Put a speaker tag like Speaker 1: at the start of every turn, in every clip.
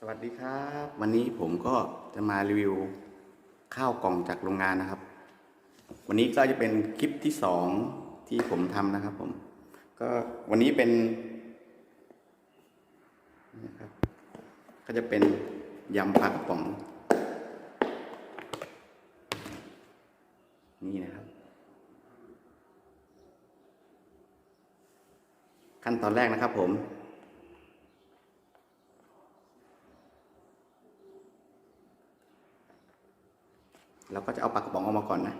Speaker 1: สวัสดีครับ วันนี้ผมก็จะมารีวิวข้าวกล่องจากโรงงานนะครับ วันนี้ก็จะเป็นคลิปที่สองที่ผมทำนะครับ ผม ก็วันนี้เป็นนะครับก็จะเป็นยำปลากระป๋อง นี่นะครับ ขั้นตอนแรกนะครับผม เราก็จะเอาปลากระป๋องออกมาก่อนนะ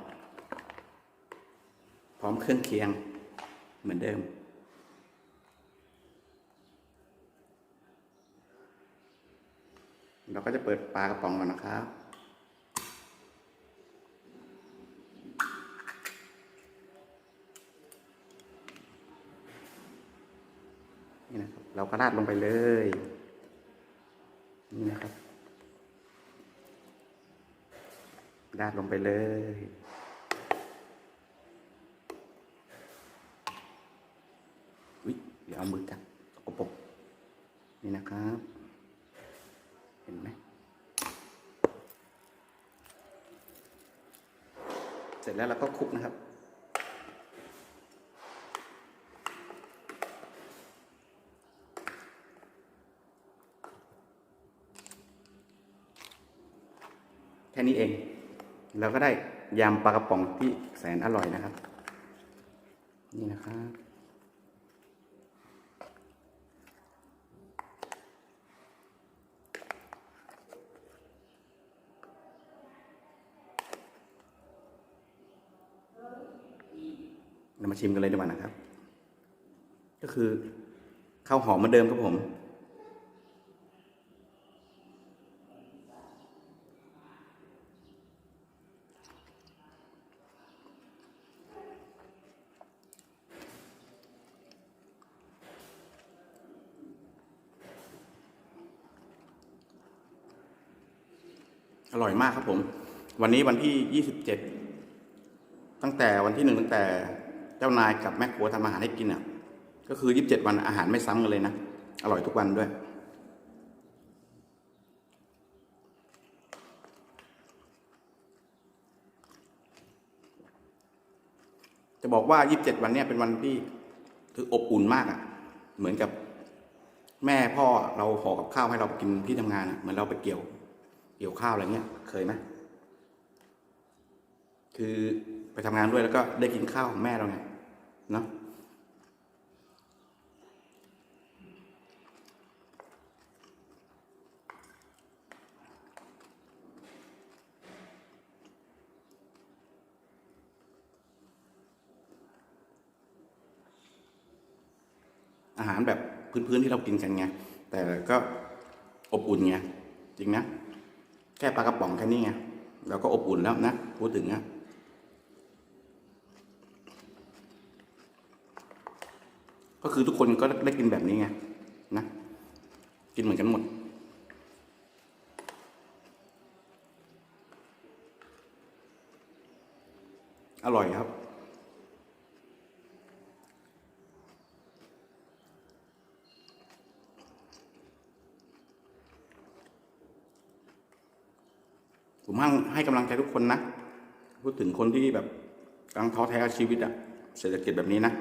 Speaker 1: พร้อมเครื่องเคียงเหมือนเดิม เราก็จะเปิดปลากระป๋องก่อนนะครับนี่นะครับ เราก็ราดลงไปเลย นี่นะครับ ราดลงไปเลยวิเดี๋ยวเอามือจับสกปรกนี่นะครับ เห็นไหม เสร็จแล้วเราก็คลุกนะครับแค่นี้เอง เราก็ได้ยำปลากระป๋องที่แสนอร่อยนะครับ นี่นะครับเรามาชิมกันเลยดีกว่านะครับ ก็คือข้าวหอมเหมือนเดิมครับผม อร่อยมากครับผม วันนี้วันที่ยี่สิบเจ็ดตั้งแต่วันที่หนึ่งตั้งแต่เจ้านายกับแม่ครัวทำอาหารให้กินอะ ก็คือยี่สิบเจ็ดวันอาหารไม่ซ้ำกันเลยนะ อร่อยทุกวันด้วยจะบอกว่ายี่สิบเจ็ดวันเนี้ยเป็นวันที่คืออบอุ่นมากอะ เหมือนกับแม่พ่อเราห่อกับข้าวให้เรากินที่ทำงานอะ เหมือนเราไปเกี่ยว เกี่ยวข้าวอะไรเงี้ยเคยไหมคือไปทำงานด้วยแล้วก็ได้กินข้าวของแม่เราไงเนาะอาหารแบบพื้นๆที่เรากินกันไง แต่ก็อบอุ่นไง จริงนะ แค่ปลากระป๋องแค่นี้ไงเราก็อบอุ่นแล้วนะพูดถึงนะก็คือทุกคนก็ได้กินแบบนี้ไงนะ กินเหมือนกันหมด อร่อยครับ ผมให้ให้กำลังใจทุกคนนะ พูดถึงคนที่แบบกำลังท้อแท้กับชีวิตอะเศรษฐกิจแบบนี้นะ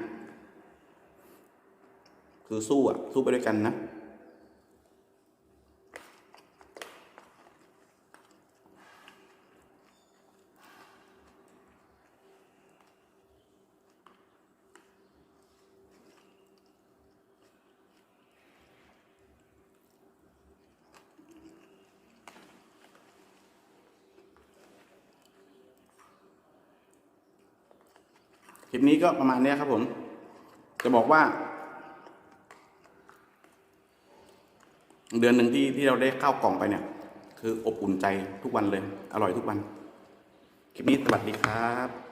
Speaker 1: คือสู้อะสู้ไปด้วยกันนะ คลิปนี้ก็ประมาณนี้ครับผม จะบอกว่า เดือนหนึ่งที่ที่เราได้ข้าวกล่องไปเนี่ย คืออบอุ่นใจทุกวันเลย อร่อยทุกวัน คลิปนี้สวัสดีครับ